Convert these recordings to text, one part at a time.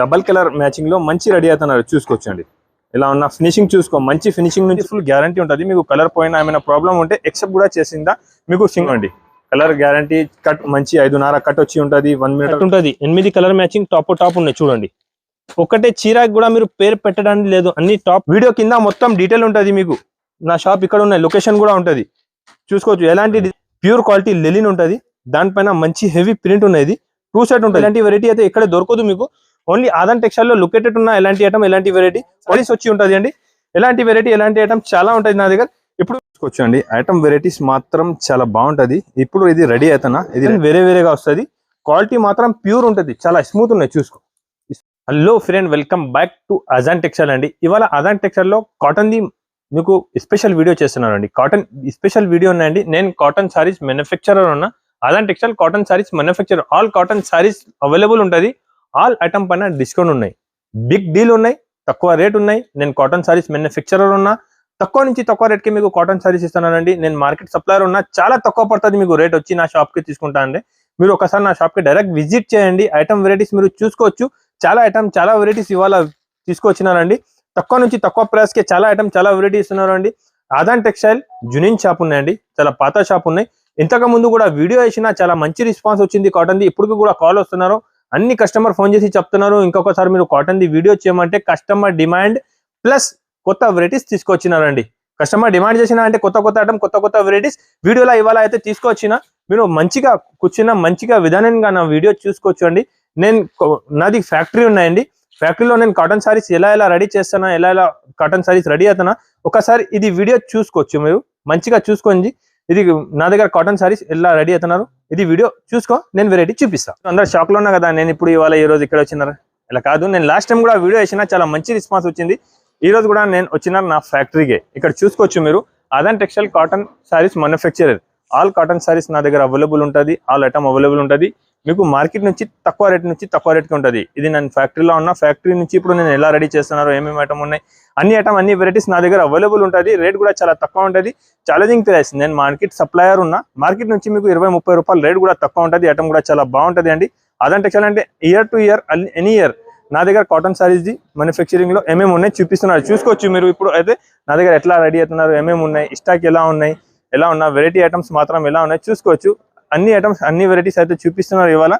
Double colour మ్యాచింగ్లో మంచి ready అవుతున్నారు. చూసుకోవచ్చండి. ఇలా ఉన్న ఫినిషింగ్ చూసుకో మంచి ఫినిషింగ్ నుంచి ఫుల్ గ్యారంటీ ఉంటుంది. మీకు కలర్ పోయినా ఏమైనా ప్రాబ్లం ఉంటే ఎక్సెప్ట్ కూడా చేసిందా మీకు సింగ్ అండి. కలర్ గ్యారంటీ కట్ మంచి ఐదున్నర కట్ వచ్చి ఉంటుంది వన్ మినిట్ ఉంటుంది. ఎనిమిది కలర్ మ్యాచింగ్ టాప్ టాప్ ఉన్నాయి చూడండి. ఒకటే చీరాకి కూడా మీరు పేరు పెట్టడానికి లేదు. అన్ని టాప్ వీడియో కింద మొత్తం డీటెయిల్ ఉంటుంది మీకు. నా షాప్ ఇక్కడ ఉన్నాయి. లొకేషన్ కూడా ఉంటుంది. చూసుకోవచ్చు. ఎలాంటి ప్యూర్ క్వాలిటీ లెలిన్ ఉంటుంది. దానిపైన మంచి హెవీ ప్రింట్ ఉన్నది టూ సెట్ ఉంటుంది. ఇలాంటి వెరైటీ అయితే ఇక్కడ దొరకదు మీకు. ఓన్లీ ఆదాన్ టెక్స్టైల్లో లొకేటెడ్ ఉన్న ఎలాంటి ఐటమ్ ఎలాంటి వెరైటీ పోలీస్ వచ్చి ఉంటుంది అండి. ఎలాంటి వెరైటీ ఎలాంటి ఐటమ్ చాలా ఉంటుంది నా దగ్గర. ఇప్పుడు చూసుకోవచ్చు అండి. ఐటమ్ వెరైటీస్ మాత్రం చాలా బాగుంటది. ఇప్పుడు ఇది రెడీ అవుతున్నా ఇది వేరే వేరేగా వస్తుంది. క్వాలిటీ మాత్రం ప్యూర్ ఉంటుంది. చాలా స్మూత్ ఉన్నాయి చూసుకో. Hello friend welcome back to Azan textile అండి. ఇవాళ అజాన్ టెక్స్టైల్లో కాటన్ ది మీకు స్పెషల్ వీడియో చేస్తున్నాను అండి. కాటన్ స్పెషల్ వీడియో ఉన్నాయండి నేను కాటన్ సారీస్ మ్యానుఫ్యాక్చరర్ ఉన్నా. Azan textile cotton saris manufacture all cotton saris available ఉంటుంది. ఆల్ ఐటమ్ పైన డిస్కౌంట్ ఉన్నాయి. బిగ్ డీల్ ఉన్నాయి తక్కువ రేట్ ఉన్నాయి. నేను కాటన్ సారీస్ మ్యానుఫ్యాక్చరర్ ఉన్నా తక్కువ నుంచి తక్కువ రేట్కి మీకు కాటన్ సారీస్ ఇస్తున్నానండి. నేను మార్కెట్ సప్లయర్ ఉన్నా చాలా తక్కువ పడుతుంది మీకు రేట్ వచ్చి నా షాప్కి తీసుకుంటానండి మీరు ఒకసారి నా షాప్కి డైరెక్ట్ విజిట్ చేయండి. ఐటమ్ వెరైటీస్ మీరు చూసుకోవచ్చు. చాలా ఐటమ్ చాలా వెరైటీస్ ఇవాళ తీసుకొచ్చినారండి. తక్కువ నుంచి తక్కువ ప్రైస్కి చాలా ఐటమ్ చాలా వెరైటీ ఉన్నారండి ఆదాన్ టెక్స్టైల్ జునిన్ షాప్ ఉన్నాయండి. చాలా పాత షాప్ ఉన్నాయి. ఇంతకు ముందు కూడా వీడియో వేసినా చాలా మంచి రెస్పాన్స్ వచ్చింది కాటన్ ఇప్పటికి ఇప్పుడు కూడా కాల్ వస్తున్నారు. అన్ని కస్టమర్ ఫోన్ చేసి చెప్తున్నారు. ఇంకొకసారి మీరు కాటన్ ది వీడియో చేయమంటే కస్టమర్ డిమాండ్ ప్లస్ కొత్త వెరైటీస్ తీసుకొచ్చినారండి. కస్టమర్ డిమాండ్ చేసిన అంటే కొత్త కొత్త ఐటమ్ కొత్త కొత్త వెరైటీస్ వీడియోలో ఇవాళ అయితే తీసుకొచ్చిన మీరు మంచిగా కూర్చున్న మంచిగా విధానంగా నా వీడియో చూసుకోవచ్చు అండి నేను నాది ఫ్యాక్టరీ ఉన్నాయండి. ఫ్యాక్టరీలో నేను కాటన్ సారీస్ ఎలా ఎలా రెడీ చేస్తానా ఎలా ఎలా కాటన్ సారీస్ రెడీ అవుతానా ఒకసారి ఇది వీడియో చూసుకోవచ్చు మీరు. మంచిగా చూసుకోండి. ఇది నా దగ్గర కాటన్ సారీస్ ఎలా రెడీ అవుతున్నారు? ఇది వీడియో చూసుకో నేను వెరైటీ చూపిస్తాను అందరు షాక్లో ఉన్నా కదా నేను ఇప్పుడు ఇవాళ ఈ రోజు ఇక్కడ వచ్చినారు? ఇలా కాదు నేను లాస్ట్ టైం కూడా వీడియో వేసిన చాలా మంచి రెస్పాన్స్ వచ్చింది. ఈ రోజు కూడా నేను వచ్చిన నా ఫ్యాక్టరీకే ఇక్కడ చూసుకోవచ్చు మీరు Adan textile cotton saris manufacturer all cotton saris నా దగ్గర అవైలబుల్ ఉంటుంది ఆల్ ఐటమ్ అవైలబుల్ ఉంటుంది. మీకు మార్కెట్ నుంచి తక్కువ రేట్ నుంచి తక్కువ రేట్కి ఉంటుంది. ఇది నేను ఫ్యాక్టరీలో ఉన్న ఫ్యాక్టరీ నుంచి ఇప్పుడు నేను ఎలా రెడీ చేస్తున్నారో ఏమేమి ఐటమ్ ఉన్నాయి అన్ని ఐటమ్ అన్ని వెరైటీస్ నా దగ్గర అవైలబుల్ ఉంటుంది. రేట్ కూడా చాలా తక్కువ ఉంటుంది. ఛాలెంజింగ్ ప్రైస్ నేను మార్కెట్ సప్లయర్ ఉన్నా మార్కెట్ నుంచి మీకు ఇరవై ముప్పై రూపాయలు రేట్ కూడా తక్కువ ఉంటుంది. ఐటమ్ కూడా చాలా బాగుంటుంది అండి. అదంటే టెక్స్టైల్ అంటే year to year any year నా దగ్గర కాటన్ సారీస్ ది లో ఏమేమి ఉన్నాయి చూపిస్తున్నారు. చూసుకోవచ్చు మీరు ఇప్పుడు అయితే నా దగ్గర ఎట్లా రెడీ అవుతున్నారు ఏమేమి ఉన్నాయి స్టాక్ ఎలా ఉన్నాయి ఎలా ఉన్నా వెరైటీ ఐటమ్స్ మాత్రం ఎలా ఉన్నాయి చూసుకోవచ్చు. అన్ని ఐటమ్స్ అన్ని వెరైటీస్ అయితే చూపిస్తున్నారు ఇవాళ.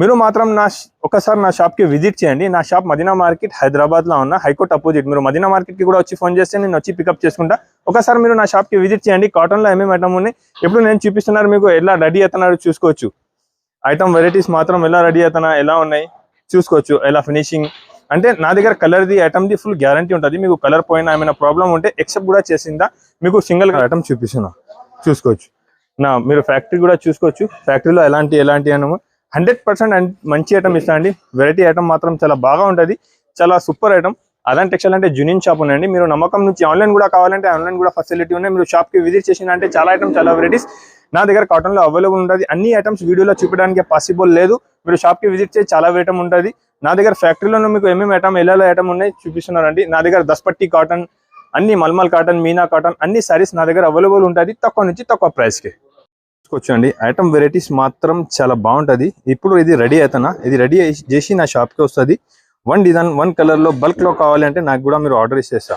మీరు మాత్రం నా ఒకసారి నా షాప్కి విజిట్ చేయండి. నా షాప్ మదీనా మార్కెట్ హైదరాబాద్లో ఉన్న హైకోర్ట్ అపోజిట్ మీరు మదీనా మార్కెట్కి కూడా వచ్చి ఫోన్ చేస్తే నేను వచ్చి పికప్ చేసుకుంటా. ఒకసారి మీరు నా షాప్కి విజిట్ చేయండి. కాటన్లో ఏమేమి ఐటమ్ ఉన్నాయి. ఇప్పుడు నేను చూపిస్తున్నారు మీకు ఎలా రెడీ అవుతున్నారు చూసుకోవచ్చు. ఐటమ్ వెరైటీస్ మాత్రం ఎలా రెడీ అవుతున్నా ఎలా ఉన్నాయి చూసుకోవచ్చు. ఎలా ఫినిషింగ్ అంటే నా దగ్గర కలర్ ది ఐటమ్ ది ఫుల్ గ్యారంటీ ఉంటుంది. మీకు కలర్ పోయినా ఏమైనా ప్రాబ్లం ఉంటే ఎక్సెప్ట్ కూడా చేసిందా? మీకు సింగిల్ ఐటమ్ చూపిస్తున్నా. చూసుకోవచ్చు. నా మీరు ఫ్యాక్టరీ కూడా చూసుకోవచ్చు. ఫ్యాక్టరీలో ఎలాంటి ఎలాంటి అనము హండ్రెడ్ పర్సెంట్ మంచి ఐటమ్ ఇస్తా అండి వెరైటీ ఐటమ్ మాత్రం చాలా బాగా ఉంటుంది. చాలా సూపర్ ఐటమ్ అదాన్ టెక్స్టైల్ అంటే జునియన్ షాప్ ఉందండి మీరు నమ్మకం నుంచి ఆన్లైన్ కూడా కావాలంటే ఆన్లైన్ కూడా ఫెసిలిటీ ఉన్నాయి. మీరు షాప్కి విజిట్ చేసిన అంటే చాలా ఐటమ్ చాలా వెరైటీస్ నా దగ్గర కాటన్లో అవైలబుల్ ఉంటుంది. అన్ని ఐటమ్స్ వీడియోలో చూపించడానికి పాసిబుల్ లేదు. మీరు షాప్కి విజిట్ చేసి చాలా ఐటమ్ ఉంటుంది. నా దగ్గర ఫ్యాక్టరీలో మీకు ఏమేమి ఐటమ్ ఎలా ఐటమ్ ఉన్నాయి చూపిస్తున్నారండి నా దగ్గర దస్పట్టి కాటన్ అన్ని మల్మల్ కాటన్ మీనా కాటన్ అన్ని సారీస్ నా దగ్గర అవైలబుల్ ఉంటుంది. తక్కువ నుంచి తక్కువ ప్రైస్ కి ఐటమ్ వెరైటీస్ మాత్రం చాలా బాగుంటుంది. ఇప్పుడు ఇది రెడీ అవుతున్నా ఇది రెడీ చేసి నా షాప్కి వస్తుంది. వన్ డిజైన్ వన్ కలర్లో బల్క్లో కావాలి అంటే నాకు కూడా మీరు ఆర్డర్ ఇచ్చేస్తా.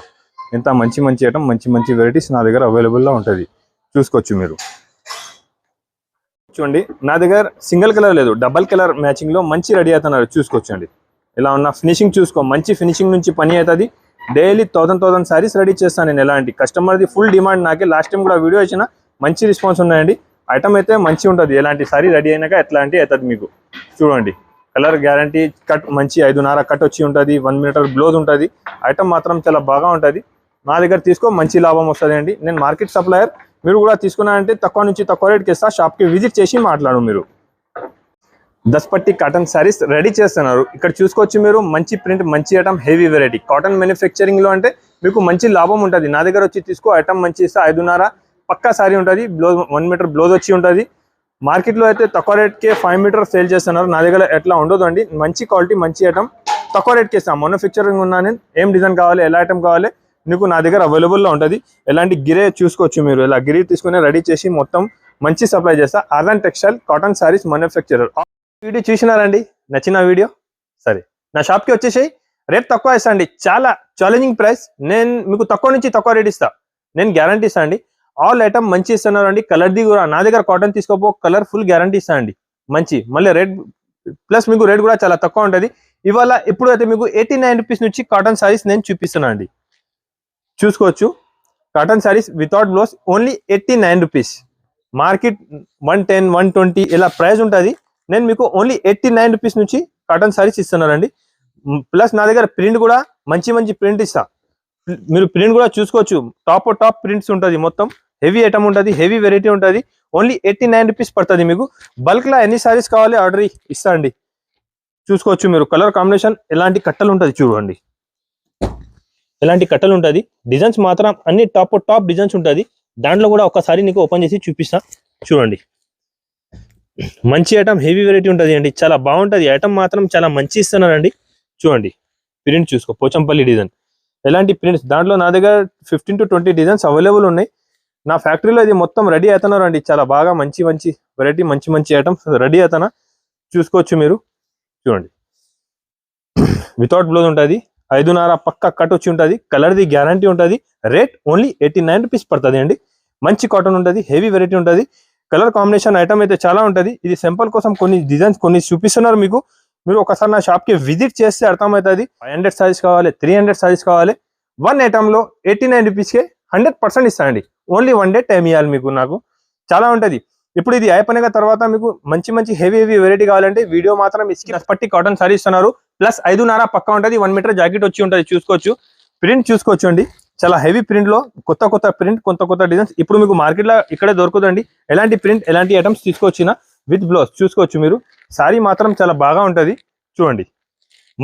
ఎంత మంచి మంచి ఐటమ్ మంచి మంచి వెరైటీస్ నా దగ్గర అవైలబుల్లో ఉంటుంది. చూసుకోవచ్చు మీరు. చూడండి. నా దగ్గర సింగిల్ కలర్ లేదు. డబల్ కలర్ మ్యాచింగ్లో మంచి రెడీ అవుతున్నారు చూసుకోవచ్చండి. ఇలా ఉన్న ఫినిషింగ్ చూసుకో. మంచి ఫినిషింగ్ నుంచి పని అవుతుంది daily thousand thousand saris ready చేస్తాను నేను. ఎలాంటి కస్టమర్ది ఫుల్ డిమాండ్ నాకే. లాస్ట్ టైం కూడా వీడియో ఇచ్చిన మంచి రెస్పాన్స్ ఉన్నాయండి. ఐటమ్ అయితే మంచి ఉంటుంది. ఎలాంటి సారీ రెడీ అయినాక ఎట్లాంటి అవుతుంది మీకు? చూడండి. కలర్ గ్యారంటీ కట్ మంచి ఐదున్నర కట్ వచ్చి ఉంటుంది. వన్ మీటర్ బ్లౌజ్ ఉంటుంది. ఐటమ్ మాత్రం చాలా బాగా ఉంటుంది. నా దగ్గర తీసుకో మంచి లాభం వస్తుంది అండి. నేను మార్కెట్ సప్లయర్ మీరు కూడా తీసుకున్నారంటే తక్కువ నుంచి తక్కువ రేట్కి ఇస్తా. షాప్కి విజిట్ చేసి మాట్లాడు మీరు. దస్పట్టి కాటన్ సారీస్ రెడీ చేస్తున్నారు. ఇక్కడ చూసుకోవచ్చు మీరు. మంచి ప్రింట్ మంచి ఐటమ్ హెవీ వెరైటీ కాటన్ మ్యానుఫ్యాక్చరింగ్లో అంటే మీకు మంచి లాభం ఉంటుంది. నా దగ్గర వచ్చి తీసుకో. ఐటమ్ మంచి ఇస్తా. ఐదున్నర పక్కా సారీ ఉంటుంది. బ్లౌజ్ వన్ మీటర్ బ్లౌజ్ వచ్చి ఉంటుంది. మార్కెట్లో అయితే తక్కువ రేట్కే ఫైవ్ మీటర్ సేల్ చేస్తున్నారు. నా దగ్గర ఎట్లా ఉండదు అండి. మంచి క్వాలిటీ మంచి ఐటమ్ తక్కువ రేట్కి ఇస్తాం. మొన్న ఉన్నా నేను ఏం డిజైన్ కావాలి ఎలా ఐటమ్ కావాలి నీకు నా దగ్గర అవైలబుల్లో ఉంటుంది. ఎలాంటి గిరే చూసుకోవచ్చు మీరు. ఇలా గిరి తీసుకుని రెడీ చేసి మొత్తం మంచి సప్లై చేస్తా. Ardan textile cotton saris manufacturer video చూసినారండి? నచ్చిన వీడియో సరే. నా షాప్కి వచ్చేసాయి. రేట్ తక్కువ ఇస్తా అండి. చాలా ఛాలెంజింగ్ ప్రైస్ నేను మీకు తక్కువ నుంచి తక్కువ రేట్ ఇస్తా. నేను గ్యారంటీ ఇస్తా అండి. ఆల్ ఐటమ్ మంచి ఇస్తున్నారు అండి కలర్ది కూడా నా దగ్గర కాటన్ తీసుకోపో కలర్ ఫుల్ గ్యారంటీ ఇస్తా అండి. మంచి. మళ్ళీ రేట్ ప్లస్ మీకు రేట్ కూడా చాలా తక్కువ ఉంటుంది. ఇవాళ ఇప్పుడు అయితే మీకు ఎయిటీ నైన్ రూపీస్ నుంచి కాటన్ సారీస్ నేను చూపిస్తున్నా అండి. చూసుకోవచ్చు. Cotton saris without blouse only eighty nine rupees market one ten one twenty ఇలా ప్రైస్ ఉంటుంది. నేను మీకు ఓన్లీ ఎయిటీ నైన్ రూపీస్ నుంచి కాటన్ సారీస్ ఇస్తున్నానండి. ప్లస్ నా దగ్గర ప్రింట్ కూడా మంచి మంచి ప్రింట్ ఇస్తాను మీరు ప్రింట్ కూడా చూసుకోవచ్చు. టాప్ టాప్ ప్రింట్స్ ఉంటుంది మొత్తం. హెవీ ఐటమ్ ఉంటుంది హెవీ వెరైటీ ఉంటుంది. ఓన్లీ ఎయిటీ నైన్ రూపీస్ పడుతుంది మీకు. బల్క్లో ఎన్ని సారీస్ కావాలి ఆర్డర్ ఇస్తా అండి చూసుకోవచ్చు మీరు. కలర్ కాంబినేషన్ ఎలాంటి కట్టలు ఉంటుంది చూడండి. ఎలాంటి కట్టలు ఉంటుంది. డిజైన్స్ మాత్రం అన్ని టాప్ టాప్ డిజైన్స్ ఉంటుంది. దాంట్లో కూడా ఒకసారి నీకు ఓపెన్ చేసి చూపిస్తా. చూడండి. మంచి ఐటమ్ హెవీ వెరైటీ ఉంటుంది అండి. చాలా బాగుంటుంది. ఐటమ్ మాత్రం చాలా మంచి ఇస్తున్నారండి. చూడండి. ప్రింట్ చూసుకో. పోచంపల్లి డిజైన్ ఎలాంటి ప్రింట్స్ దాంట్లో నా దగ్గర fifteen to twenty designs available ఉన్నాయి. నా ఫ్యాక్టరీలో ఇది మొత్తం రెడీ అవుతున్నారు అండి. చాలా బాగా మంచి మంచి వెరైటీ మంచి మంచి ఐటమ్స్ రెడీ అవుతానా చూసుకోవచ్చు మీరు. చూడండి. వితౌట్ బ్లౌజ్ ఉంటుంది. ఐదున్నర పక్క కట్ వచ్చి ఉంటుంది. కలర్ది గ్యారంటీ ఉంటుంది. Rate only eighty nine rupees పడుతుంది అండి. మంచి కాటన్ ఉంటుంది. హెవీ వెరైటీ ఉంటుంది. కలర్ కాంబినేషన్ ఐటమ్ అయితే చాలా ఉంటుంది. ఇది సింపుల్ కోసం కొన్ని డిజైన్స్ కొన్ని చూపిస్తున్నారు మీకు. మీరు ఒకసారి నా షాప్కి విజిట్ చేస్తే అర్థమవుతుంది. ఫైవ్ హండ్రెడ్ సారీస్ కావాలి త్రీ హండ్రెడ్ సారీస్ కావాలి. వన్ ఐటమ్లో ఎయిటీ నైన్ రూపీస్కే హండ్రెడ్ పర్సెంట్ ఇస్తానండి. ఓన్లీ వన్ డే టైం ఇవ్వాలి మీకు నాకు. చాలా ఉంటుంది. ఇప్పుడు ఇది అయిపోయిన తర్వాత మీకు మంచి మంచి హెవీ హెవీ వెరైటీ కావాలంటే వీడియో మాత్రం ఇచ్చి పట్టి కాటన్ సారీ ఇస్తున్నారు. ప్లస్ ఐదున్నర పక్క ఉంటుంది. వన్ మీటర్ జాకెట్ వచ్చి ఉంటుంది. చూసుకోవచ్చు. ప్రింట్ చూసుకోవచ్చు అండి చాలా హెవీ ప్రింట్లో కొత్త కొత్త ప్రింట్ కొత్త కొత్త డిజైన్స్ ఇప్పుడు మీకు మార్కెట్లో ఇక్కడే దొరుకుతుందండి. ఎలాంటి ప్రింట్ ఎలాంటి ఐటమ్స్ తీసుకొచ్చినా విత్ బ్లౌజ్ చూసుకోవచ్చు మీరు. శారీ మాత్రం చాలా బాగా ఉంటుంది. చూడండి.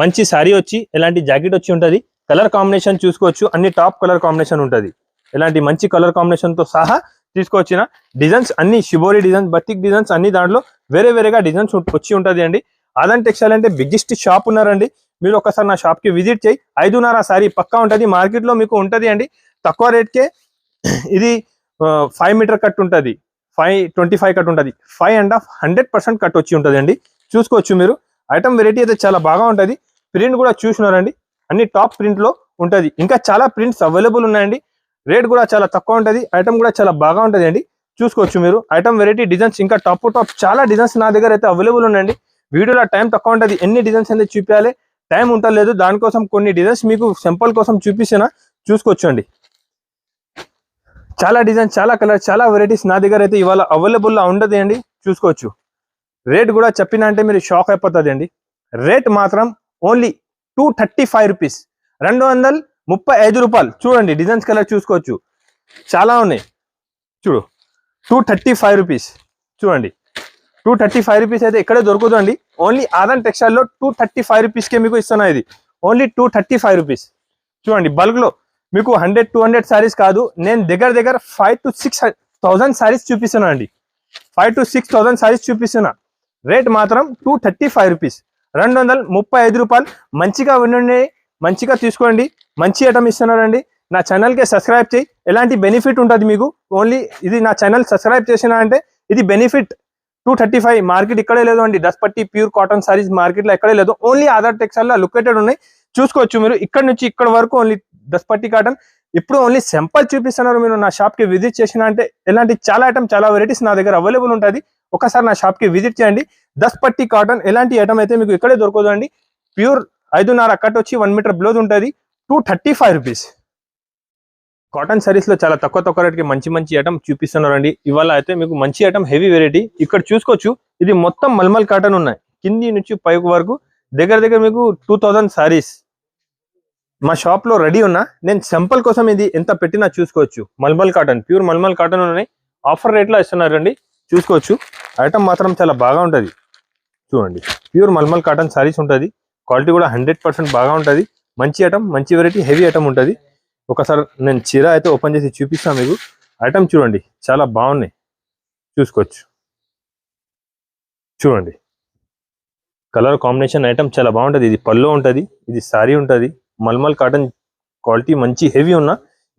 మంచి సారీ వచ్చి ఎలాంటి జాకెట్ వచ్చి ఉంటుంది. కలర్ కాంబినేషన్ చూసుకోవచ్చు. అన్ని టాప్ కలర్ కాంబినేషన్ ఉంటుంది. ఎలాంటి మంచి కలర్ కాంబినేషన్తో సహా తీసుకొచ్చిన డిజైన్స్ అన్ని షిబోరి డిజైన్స్ బతిక్ డిజైన్స్ అన్ని దాంట్లో వేరే వేరేగా డిజైన్స్ వచ్చి ఉంటుంది అండి. ఆదన్ టెక్స్టైల్ అంటే బిగ్గెస్ట్ షాప్ ఉన్నారండి. మీరు ఒకసారి నా షాప్కి విజిట్ చేయి. ఐదున్నర శారీ పక్కా ఉంటుంది. మార్కెట్లో మీకు ఉంటుంది అండి. తక్కువ రేట్కే ఇది ఫైవ్ మీటర్ కట్ ఉంటుంది. ఫైవ్ ట్వంటీ ఫైవ్ కట్ ఉంటుంది. Five and half hundred percent cut వచ్చి ఉంటుంది అండి. చూసుకోవచ్చు మీరు. ఐటమ్ వెరైటీ అయితే చాలా బాగా ఉంటుంది. ప్రింట్ కూడా చూసినారండి. అన్ని టాప్ ప్రింట్లో ఉంటుంది. ఇంకా చాలా ప్రింట్స్ అవైలబుల్ ఉన్నాయండి. రేట్ కూడా చాలా తక్కువ ఉంటుంది. ఐటమ్ కూడా చాలా బాగా ఉంటుంది అండి. చూసుకోవచ్చు మీరు. ఐటమ్ వెరైటీ డిజైన్స్ ఇంకా టాప్ టాప్ చాలా డిజైన్స్ నా దగ్గర అయితే అవైలబుల్ ఉన్నాయండి. వీడియోలో టైం తక్కువ ఉంటుంది. ఎన్ని డిజైన్స్ అనేది చూపించాలి? టైం ఉండలేదు దానికోసం కొన్ని డిజైన్స్ మీకు సింపుల్ కోసం చూపిస్తున్నా. చూసుకోవచ్చు అండి. చాలా డిజైన్ చాలా కలర్ చాలా వెరైటీస్ నా దగ్గర అయితే ఇవాళ అవైలబుల్లో ఉండదు అండి. చూసుకోవచ్చు. రేట్ కూడా చెప్పిన అంటే మీరు షాక్ అయిపోతుంది అండి. రేట్ మాత్రం only two thirty five rupees రెండు వందల ముప్పై ఐదు రూపాయలు. చూడండి డిజైన్స్ కలర్ చూసుకోవచ్చు. చాలా ఉన్నాయి. చూడు టూ థర్టీ ఫైవ్ రూపీస్ చూడండి టూ థర్టీ ఫైవ్ రూపీస్ అయితే ఎక్కడే దొరుకుతుందండి ఓన్లీ ఆదన్ టెక్స్టైల్లో టూ థర్టీ ఫైవ్ రూపీస్కే మీకు ఇస్తున్నా ఇది. Only two thirty five rupees చూడండి బల్క్లో మీకు హండ్రెడ్ టూ హండ్రెడ్ సారీస్ కాదు. నేను దగ్గర దగ్గర five to six thousand saris చూపిస్తున్నా అండి. Five to six thousand saris చూపిస్తున్నా. రేట్ మాత్రం టూ థర్టీ ఫైవ్ రూపీస్ రెండు వందల ముప్పై ఐదు రూపాయలు మంచిగా ఉండండి. మంచిగా తీసుకోండి. మంచి ఐటమ్ ఇస్తున్నారండి. నా ఛానల్కి సబ్స్క్రైబ్ చేయి. ఎలాంటి బెనిఫిట్ ఉంటుంది మీకు? ఓన్లీ ఇది నా ఛానల్ సబ్స్క్రైబ్ చేసినా అంటే ఇది benefit two thirty five market ఇక్కడే లేదు అండి. దస్పట్టి ప్యూర్ కాటన్ సారీస్ మార్కెట్లో ఎక్కడే లేదు. ఓన్లీ ఆధార్ టెక్స్టైల్లో లొకేటెడ్ ఉన్నాయి. చూసుకోవచ్చు మీరు. ఇక్కడ నుంచి ఇక్కడ వరకు ఓన్లీ దస్పట్టి కాటన్. ఇప్పుడు ఓన్లీ సింపుల్ చూపిస్తున్నారు మీరు. నా షాప్కి విజిట్ చేసిన అంటే ఎలాంటి చాలా ఐటమ్ చాలా వెరైటీస్ నా దగ్గర అవైలబుల్ ఉంటుంది. ఒకసారి నా షాప్కి విజిట్ చేయండి. దస్పట్టి కాటన్ ఎలాంటి ఐటమ్ అయితే మీకు ఇక్కడే దొరకదు అండి. ప్యూర్ ఐదున్నర కట్ వచ్చి వన్ మీటర్ బ్లౌజ్ ఉంటుంది. Two thirty five rupees cotton సారీస్లో చాలా తక్కువ తక్కువ రేట్కి మంచి మంచి ఐటమ్ చూపిస్తున్నారండి. ఇవాళ అయితే మీకు మంచి ఐటమ్ హెవీ వెరైటీ ఇక్కడ చూసుకోవచ్చు. ఇది మొత్తం మల్మల్ కాటన్ ఉన్నాయి. కింది నుంచి పైకి వరకు. దగ్గర దగ్గర మీకు టూ థౌజండ్ సారీస్ మా షాప్లో రెడీ ఉన్నా నేను సింపుల్ కోసం ఇది ఎంత పెట్టినా చూసుకోవచ్చు. Mulmul cotton pure mulmul cotton ఉన్నాయి. ఆఫర్ రేట్లో ఇస్తున్నారండి చూసుకోవచ్చు. ఐటమ్ మాత్రం చాలా బాగా ఉంటుంది. చూడండి. ప్యూర్ మల్మల్ కాటన్ సారీస్ ఉంటుంది. క్వాలిటీ కూడా హండ్రెడ్ పర్సెంట్ బాగా ఉంటుంది. మంచి ఐటమ్ మంచి వెరైటీ హెవీ ఐటమ్ ఉంటుంది. ఒకసారి నేను చీర అయితే ఓపెన్ చేసి చూపిస్తాను మీకు. ఐటమ్ చూడండి. చాలా బాగున్నాయి. చూసుకోవచ్చు. చూడండి. కలర్ కాంబినేషన్ ఐటమ్ చాలా బాగుంటుంది. ఇది పల్లో ఉంటుంది. ఇది సారీ ఉంటుంది. మల్మల్ కాటన్ క్వాలిటీ మంచి హెవీ ఉన్న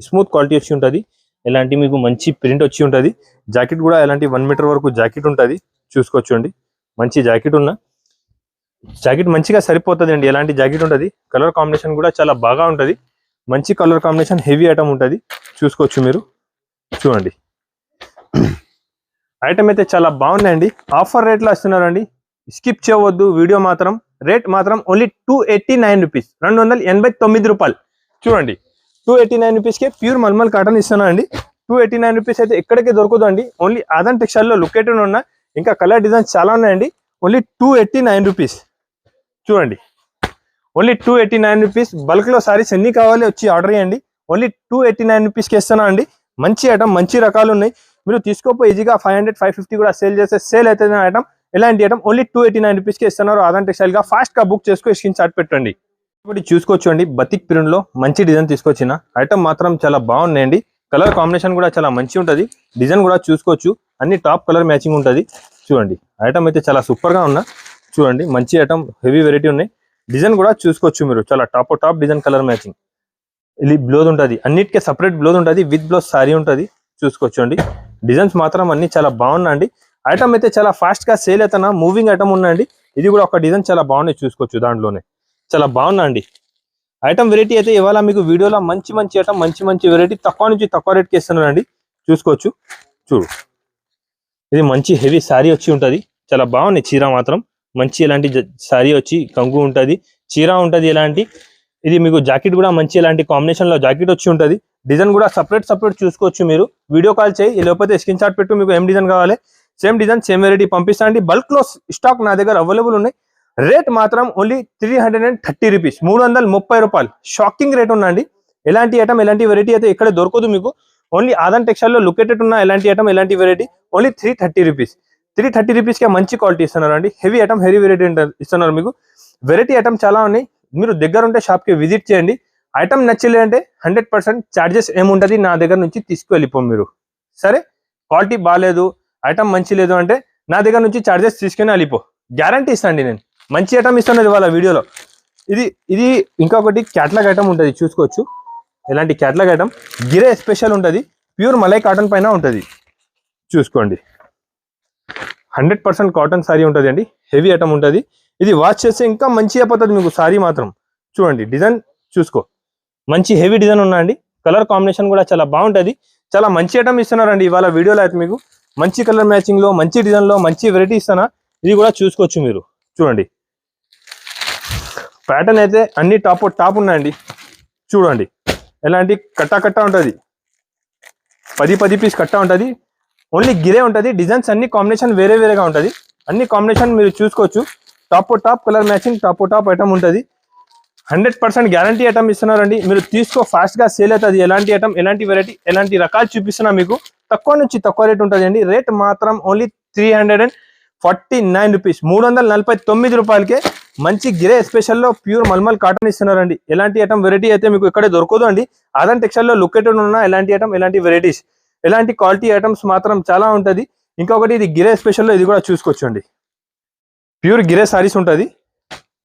స్మూత్ క్వాలిటీ వచ్చి ఉంటుంది. ఎలాంటి మీకు మంచి ప్రింట్ వచ్చి ఉంటుంది. జాకెట్ కూడా ఎలాంటి వన్ మీటర్ వరకు జాకెట్ ఉంటుంది. చూసుకోవచ్చు అండి మంచి జాకెట్ ఉన్న. జాకెట్ మంచిగా సరిపోతుంది అండి ఎలాంటి జాకెట్ ఉంటుంది. కలర్ కాంబినేషన్ కూడా చాలా బాగా ఉంటుంది. మంచి కలర్ కాంబినేషన్ హెవీ ఐటమ్ ఉంటుంది. చూసుకోవచ్చు మీరు. చూడండి. ఐటమ్ అయితే చాలా బాగున్నాయండి. ఆఫర్ రేట్లో వస్తున్నారండి స్కిప్ చేయవద్దు. వీడియో మాత్రం రేట్ మాత్రం only two eighty nine rupees రెండు వందల ఎనభై తొమ్మిది రూపాయలు. చూడండి టూ ఎయిటీ నైన్ రూపీస్కే ప్యూర్ మల్మల్ కాటన్ ఇస్తున్నా అండి టూ ఎయిటీ నైన్ రూపీస్ అయితే ఎక్కడికి దొరకదు అండి ఓన్లీ ఆదన్ టెక్స్టైల్లో లొకేటెడ్ ఉన్న ఇంకా కలర్ డిజైన్స్ చాలా ఉన్నాయండి. Only two eighty nine rupees చూడండి only two eighty nine rupees బల్క్లో సారీస్ ఎన్ని కావాలి వచ్చి ఆర్డర్ చేయండి. ఓన్లీ టూ ఎయిటీ నైన్ రూపీస్కి ఇస్తున్నా అండి మంచి ఐటమ్ మంచి రకాలు ఉన్నాయి. మీరు తీసుకోపోయి ఈజీగా ఫైవ్ హండ్రెడ్ ఫైవ్ ఫిఫ్టీ కూడా సేల్ చేస్తే సేల్ అవుతుంది ఐటమ్ ఎలాంటి item only two eighty nine రూపీస్కి ఇస్తున్నారు. ఆదాన్ ఫాస్ట్ ఫాస్ట్గా బుక్ చేసుకొని స్క్రీన్ షాట్ పెట్టండి. ఒకటి చూసుకోవచ్చు అండి బతిక్ ప్రింట్లో మంచి డిజైన్ తీసుకొచ్చిన. ఐటమ్ మాత్రం చాలా బాగున్నాయండి. కలర్ కాంబినేషన్ కూడా చాలా మంచి ఉంటుంది. డిజైన్ కూడా చూసుకోవచ్చు. అన్ని టాప్ కలర్ మ్యాచింగ్ ఉంటుంది. చూడండి. ఐటమ్ అయితే చాలా సూపర్గా ఉన్నా. చూడండి. మంచి ఐటమ్ హెవీ వెరైటీ ఉన్నాయి. డిజైన్ కూడా చూసుకోవచ్చు మీరు. చాలా top top design colour matching ఇది బ్లౌజ్ ఉంటుంది. అన్నిటికీ సపరేట్ బ్లౌజ్ ఉంటుంది. విత్ బ్లౌజ్ సారీ ఉంటుంది. చూసుకోవచ్చు అండి డిజైన్స్ మాత్రం అన్ని చాలా బాగున్నాయండి. ఐటమ్ అయితే చాలా ఫాస్ట్గా సేల్ అవుతున్నా. మూవింగ్ ఐటమ్ ఉందండి. ఇది కూడా ఒక డిజైన్ చాలా బాగున్నాయి చూసుకోవచ్చు దాంట్లోనే. చాలా బాగుందండి ఐటమ్ వెరైటీ అయితే ఇవాళ మీకు వీడియోలో మంచి మంచి ఐటమ్ మంచి మంచి వెరైటీ తక్కువ నుంచి తక్కువ రేట్కి ఇస్తున్నానండి. చూసుకోవచ్చు. చూడు. ఇది మంచి హెవీ శారీ వచ్చి ఉంటుంది. చాలా బాగుంది చీర మాత్రం. మంచి ఇలాంటి శారీ వచ్చి కంగు ఉంటుంది. చీర ఉంటుంది ఇలాంటి. ఇది మీకు జాకెట్ కూడా మంచి ఇలాంటి కాంబినేషన్లో జాకెట్ వచ్చి ఉంటుంది. డిజైన్ కూడా సపరేట్ సపరేట్ చూసుకోవచ్చు మీరు. వీడియో కాల్ చేయి. లేకపోతే స్క్రీన్ షాట్ పెట్టు. మీకు ఏం డిజైన్ కావాలి? సేమ్ డిజైన్ సేమ్ వెరైటీ పంపిస్తా అండి. బల్క్లో స్టాక్ నా దగ్గర అవైలబుల్ ఉన్నాయి. రేట్ మాత్రం only three hundred and thirty rupees మూడు వందల ముప్పై రూపాయలు. షాకింగ్ రేట్ ఉందండి ఎలాంటి ఐటమ్ ఎలాంటి వెరైటీ అయితే ఇక్కడ దొరకదు మీకు. ఓన్లీ ఆదన్ టెక్స్టైల్లో లొకేటెడ్ ఉన్న ఎలాంటి ఐటమ్ ఎలాంటి variety only three thirty rupees three thirty రూపీస్కే మంచి క్వాలిటీ ఇస్తున్నారు అండి హెవీ ఐటమ్ హెవీ వెరైటీ ఇస్తున్నారు మీకు. వెరైటీ ఐటమ్ చాలా ఉన్నాయి. మీరు దగ్గర ఉంటే షాప్కి విజిట్ చేయండి. ఐటమ్ నచ్చలేదంటే హండ్రెడ్ పర్సెంట్ చార్జెస్ ఏముంటది? నా దగ్గర నుంచి తీసుకువెళ్ళిపో మీరు. సరే? క్వాలిటీ బాగాలేదు ఐటమ్ మంచి లేదు అంటే నా దగ్గర నుంచి చార్జెస్ తీసుకుని వెళ్ళిపో గ్యారంటీ ఇస్తాండి నేను. మంచి ఐటమ్ ఇస్తున్నది వాళ్ళ వీడియోలో. ఇది ఇది ఇంకొకటి క్యాట్లాగ్ ఐటమ్ ఉంటుంది చూసుకోవచ్చు. ఇలాంటి క్యాట్లాగ్ ఐటమ్ గిరే స్పెషల్ ఉంటుంది ప్యూర్ మలై కాటన్ పైన ఉంటుంది. చూసుకోండి. హండ్రెడ్ పర్సెంట్ కాటన్ సారీ ఉంటుంది అండి. హెవీ ఐటమ్ ఉంటుంది. ఇది వాష్ చేస్తే ఇంకా మంచి అయిపోతుంది మీకు సారీ మాత్రం. చూడండి డిజైన్ చూసుకో. మంచి హెవీ డిజైన్ ఉన్నాయండి కలర్ కాంబినేషన్ కూడా చాలా బాగుంటుంది. చాలా మంచి ఐటమ్ ఇస్తున్నారండి ఇవాళ వీడియోలో అయితే మీకు. మంచి కలర్ మ్యాచింగ్లో మంచి డిజైన్లో మంచి వెరైటీ ఇస్తానా? ఇది కూడా చూసుకోవచ్చు మీరు. చూడండి. ప్యాటర్న్ అయితే అన్ని టాప్ టాప్ ఉన్నాయండి. చూడండి. ఎలాంటి కట్టా కట్టా ఉంటుంది. పది పది పీస్ కట్టా ఉంటుంది. ఓన్లీ గిరే ఉంటుంది. డిజైన్స్ అన్ని కాంబినేషన్ వేరే వేరేగా ఉంటుంది. అన్ని కాంబినేషన్ మీరు చూసుకోవచ్చు. Top top colour matching top top item ఉంటుంది. హండ్రెడ్ పర్సెంట్ గ్యారంటీ ఐటమ్ ఇస్తున్నారండి. మీరు తీసుకో ఫాస్ట్గా సేల్ అవుతుంది. ఎలాంటి ఐటమ్ ఎలాంటి వెరైటీ ఎలాంటి రకాలు చూపిస్తున్నా మీకు తక్కువ నుంచి తక్కువ రేట్ ఉంటుంది అండి రేట్ మాత్రం only three hundred and forty nine rupees. మూడు వందల నలభై తొమ్మిది రూపాయలకే మంచి గిరే స్పెషల్లో ప్యూర్ మల్మల్ కాటన్ ఇస్తున్నారండి. ఎలాంటి ఐటమ్ వెరైటీ అయితే మీకు ఇక్కడే దొరకదు అండి. ఆదన్ టెక్స్టైల్లో లొకేటెడ్ ఉన్న ఎలాంటి ఐటమ్ ఎలాంటి వెరైటీస్ ఎలాంటి క్వాలిటీ ఐటమ్స్ మాత్రం చాలా ఉంటుంది. ఇంకొకటి ఇది గిరే స్పెషల్లో ఇది కూడా చూసుకోవచ్చు అండి ప్యూర్ గిరే సారీస్ ఉంటుంది.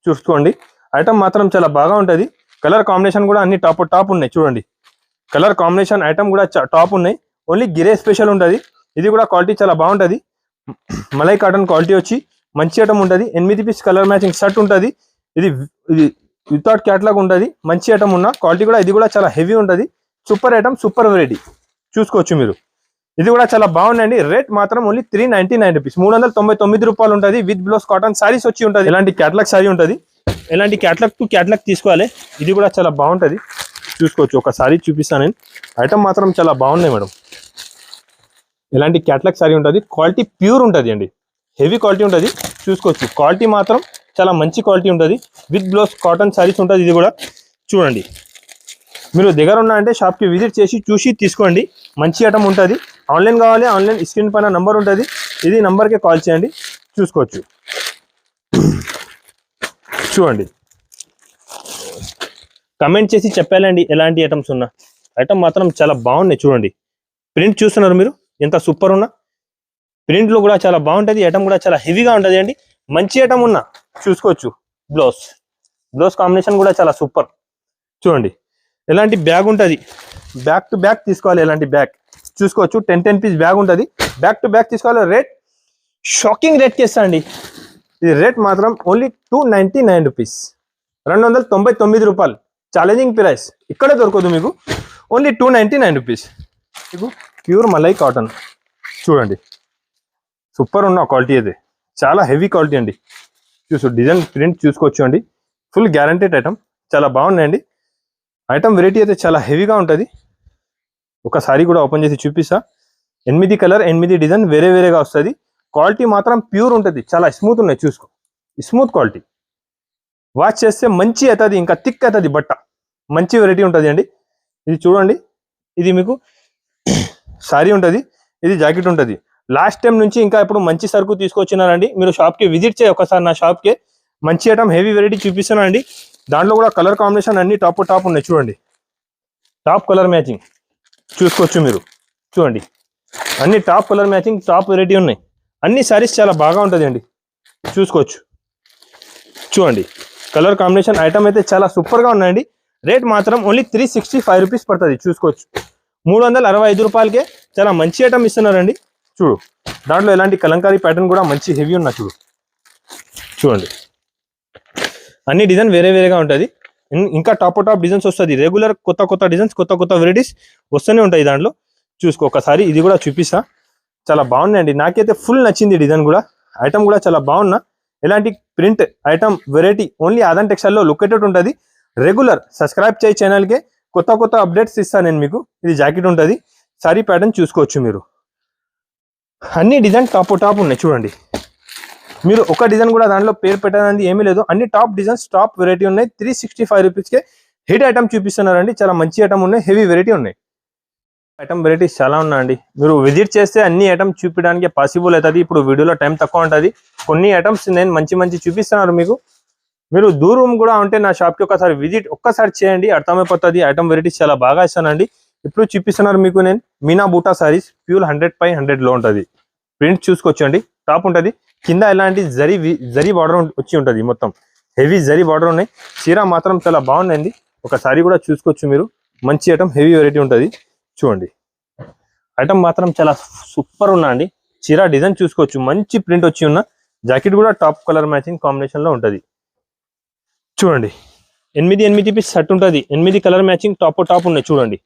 చూసుకోండి. ఐటమ్ మాత్రం చాలా బాగా ఉంటుంది. కలర్ కాంబినేషన్ కూడా అన్ని టాప్ టాప్ ఉన్నాయి. చూడండి. కలర్ కాంబినేషన్ ఐటమ్ కూడా టాప్ ఉన్నాయి. ఓన్లీ గిరే స్పెషల్ ఉంటుంది. ఇది కూడా క్వాలిటీ చాలా బాగుంటుంది. మలై కాటన్ క్వాలిటీ వచ్చి మంచి ఐటమ్ ఉంటుంది. ఎనిమిది పీస్ కలర్ మ్యాచింగ్ షర్ట్ ఉంటుంది. ఇది ఇది వితౌట్ క్యాట్లాగ్ ఉంటుంది. మంచి ఐటమ్ ఉన్న క్వాలిటీ కూడా ఇది కూడా చాలా హెవీ ఉంటుంది. సూపర్ ఐటమ్ సూపర్ వెరైటీ చూసుకోవచ్చు మీరు. ఇది కూడా చాలా బాగుందండి రేట్ మాత్రం only three ninety nine rupees మూడు వందల తొంభై తొమ్మిది రూపాయలు ఉంటుంది. విత్ బ్లౌస్ కాటన్ సారీస్ వచ్చి ఉంటుంది. ఇలాంటి క్యాట్లాగ్ సారీ ఉంటుంది. ఇలాంటి క్యాట్లాగ్ టు క్యాట్లాగ్ తీసుకోవాలి. ఇది కూడా చాలా బాగుంటుంది. చూసుకోవచ్చు. ఒకసారి చూపిస్తాను నేను. ఐటమ్ మాత్రం చాలా బాగున్నాయి మేడం. ఇలాంటి క్యాట్లాగ్ సారీ ఉంటుంది. క్వాలిటీ ప్యూర్ ఉంటుంది అండి. హెవీ క్వాలిటీ ఉంటుంది. చూసుకోవచ్చు. క్వాలిటీ మాత్రం చాలా మంచి క్వాలిటీ ఉంటుంది. విత్ బ్లౌజ్ కాటన్ సారీస్ ఉంటుంది ఇది కూడా. చూడండి. మీరు దగ్గర ఉన్నా అంటే షాప్కి విజిట్ చేసి చూసి తీసుకోండి. మంచి ఐటమ్ ఉంటుంది. ఆన్లైన్ కావాలి. ఆన్లైన్ స్క్రీన్ పైన నంబర్ ఉంటుంది. ఇది నెంబర్కే కాల్ చేయండి. చూసుకోవచ్చు. చూడండి. కమెంట్ చేసి చెప్పాలండి ఎలాంటి ఐటమ్స్ ఉన్నా. ఐటమ్ మాత్రం చాలా బాగున్నాయి చూడండి. ప్రింట్ చూస్తున్నారు మీరు? ఎంత సూపర్ ఉన్నా. ప్రింట్లో కూడా చాలా బాగుంటుంది. ఐటమ్ కూడా చాలా హెవీగా ఉంటుంది అండి. మంచి ఐటమ్ ఉన్నా చూసుకోవచ్చు. బ్లౌజ్ బ్లౌజ్ కాంబినేషన్ కూడా చాలా సూపర్ చూడండి. ఎలాంటి బ్యాగ్ ఉంటుంది? బ్యాక్ టు బ్యాక్ తీసుకోవాలి ఎలాంటి బ్యాగ్ చూసుకోవచ్చు. టెన్ టెన్ పీస్ బ్యాగ్ ఉంటుంది. బ్యాక్ టు బ్యాక్ తీసుకోవాలి. రేట్ షాకింగ్ రేట్కి ఇస్తా అండి? ఇది రేట్ మాత్రం only two ninety nine rupees రెండు వందల తొంభై తొమ్మిది రూపాయలు. ఛాలెంజింగ్ ప్రైస్ ఇక్కడే దొరకదు మీకు. Only two ninety nine rupees మీకు ప్యూర్ మలై కాటన్ చూడండి. సూపర్ ఉన్న క్వాలిటీ అది చాలా హెవీ క్వాలిటీ అండి. చూసు డిజైన్ ప్రింట్ చూసుకోవచ్చు అండి. ఫుల్ గ్యారంటీడ్ ఐటమ్ చాలా బాగున్నాయండి. ఐటమ్ వెరైటీ అయితే చాలా హెవీగా ఉంటుంది. ఒకసారి కూడా ఓపెన్ చేసి చూపిస్తా. ఎనిమిది కలర్ ఎనిమిది డిజైన్ వేరే వేరేగా వస్తుంది. క్వాలిటీ మాత్రం ప్యూర్ ఉంటుంది. చాలా స్మూత్ ఉన్నాయి చూసుకో. Smooth quality. వాష్ చేస్తే మంచి అవుతుంది ఇంకా థిక్ అవుతుంది బట్ట. మంచి వెరైటీ ఉంటుంది అండి. ఇది చూడండి. ఇది మీకు సారీ ఉంటుంది ఇది జాకెట్ ఉంటుంది. లాస్ట్ టైం నుంచి ఇంకా ఇప్పుడు మంచి సరుకు తీసుకొచ్చినారండి. మీరు షాప్కి విజిట్ చేయి ఒకసారి నా షాప్కి మంచి ఐటమ్ హెవీ వెరైటీ చూపిస్తున్నానండి దాంట్లో కూడా కలర్ కాంబినేషన్ అన్ని టాప్ టాప్ ఉన్నాయి చూడండి. టాప్ కలర్ మ్యాచింగ్ చూసుకోవచ్చు మీరు. చూడండి. అన్ని top colour matching top variety ఉన్నాయి. అన్ని శారీస్ చాలా బాగా ఉంటుంది అండి చూసుకోవచ్చు. చూడండి. కలర్ కాంబినేషన్ ఐటమ్ అయితే చాలా సూపర్గా ఉన్నాయండి. రేట్ మాత్రం only three sixty five rupees పడుతుంది. చూసుకోవచ్చు. మూడు వందల అరవై ఐదు రూపాయలకే చాలా మంచి ఐటమ్ ఇస్తున్నారండి. చూడు. దాంట్లో ఎలాంటి కలంకారీ ప్యాటర్న్ కూడా మంచి హెవీ ఉన్నా చూడు. చూడండి. అన్ని డిజైన్ వేరే వేరేగా ఉంటుంది. ఇంకా టాప్ టాప్ డిజైన్స్ వస్తుంది. రెగ్యులర్ కొత్త కొత్త డిజైన్స్ కొత్త కొత్త వెరైటీస్ వస్తూనే ఉంటాయి దాంట్లో. చూసుకో ఒకసారి ఇది కూడా చూపిస్తా. చాలా బాగున్నాయండి. నాకైతే ఫుల్ నచ్చింది డిజైన్ కూడా. ఐటమ్ కూడా చాలా బాగున్నా. ఎలాంటి print item variety only Adan టెక్స్టైల్లో located ఉంటుంది. రెగ్యులర్ సబ్స్క్రైబ్ చేయి ఛానల్కే కొత్త కొత్త అప్డేట్స్ ఇస్తాను నేను మీకు. ఇది జాకెట్ ఉంటుంది. సారీ ప్యాటర్న్ చూసుకోవచ్చు మీరు. అన్ని డిజైన్ టాప్ టాప్ ఉన్నాయి చూడండి. మీరు ఒక డిజైన్ కూడా దాంట్లో పేరు పెట్టడానికి ఏమీ లేదు. అన్ని టాప్ డిజైన్స్ టాప్ వెరైటీ ఉన్నాయి. త్రీ సిక్స్టీ ఫైవ్ రూపీస్కే హిట్ ఐటమ్ చూపిస్తున్నారండి. చాలా మంచి ఐటమ్ ఉన్నాయి. హెవీ వెరైటీ ఉన్నాయి. ఐటమ్ వెరైటీస్ చాలా ఉన్నాయండి. మీరు విజిట్ చేస్తే అన్ని ఐటమ్స్ చూపించడానికి పాసిబుల్ అవుతుంది. ఇప్పుడు వీడియోలో టైం తక్కువ ఉంటుంది. కొన్ని ఐటమ్స్ నేను మంచి మంచి చూపిస్తున్నారు మీకు. మీరు దూరం కూడా ఉంటే నా షాప్కి ఒకసారి విజిట్ ఒక్కసారి చేయండి. అర్థమైపోతుంది. ఐటమ్ వెరైటీస్ చాలా బాగా ఇస్తానండి. ఇప్పుడు చూపిస్తున్నారు మీకు నేను మీనా బూటా సారీస్ ప్యూర్ హండ్రెడ్ పై హండ్రెడ్లో ఉంటుంది. ప్రింట్ చూసుకొచ్చండి. టాప్ ఉంటుంది. కింద ఎలాంటి జరీ వి- జరీ బార్డర్ వచ్చి ఉంటుంది మొత్తం. హెవీ జరీ బార్డర్ ఉన్నాయి. చీర మాత్రం చాలా బాగుందండి. ఒకసారి కూడా చూసుకోవచ్చు మీరు. మంచి ఐటమ్ హెవీ వెరైటీ ఉంటుంది. చూడండి. ఐటమ్ మాత్రం చాలా సూపర్ ఉన్నా అండి. చీర డిజైన్ చూసుకోవచ్చు. మంచి ప్రింట్ వచ్చి ఉన్న జాకెట్ కూడా టాప్ కలర్ మ్యాచింగ్ కాంబినేషన్లో ఉంటుంది. చూడండి. ఎనిమిది ఎనిమిది పీస్ షర్ట్ ఉంటుంది. ఎనిమిది కలర్ మ్యాచింగ్ టాప్ టాప్ ఉన్నాయి చూడండి.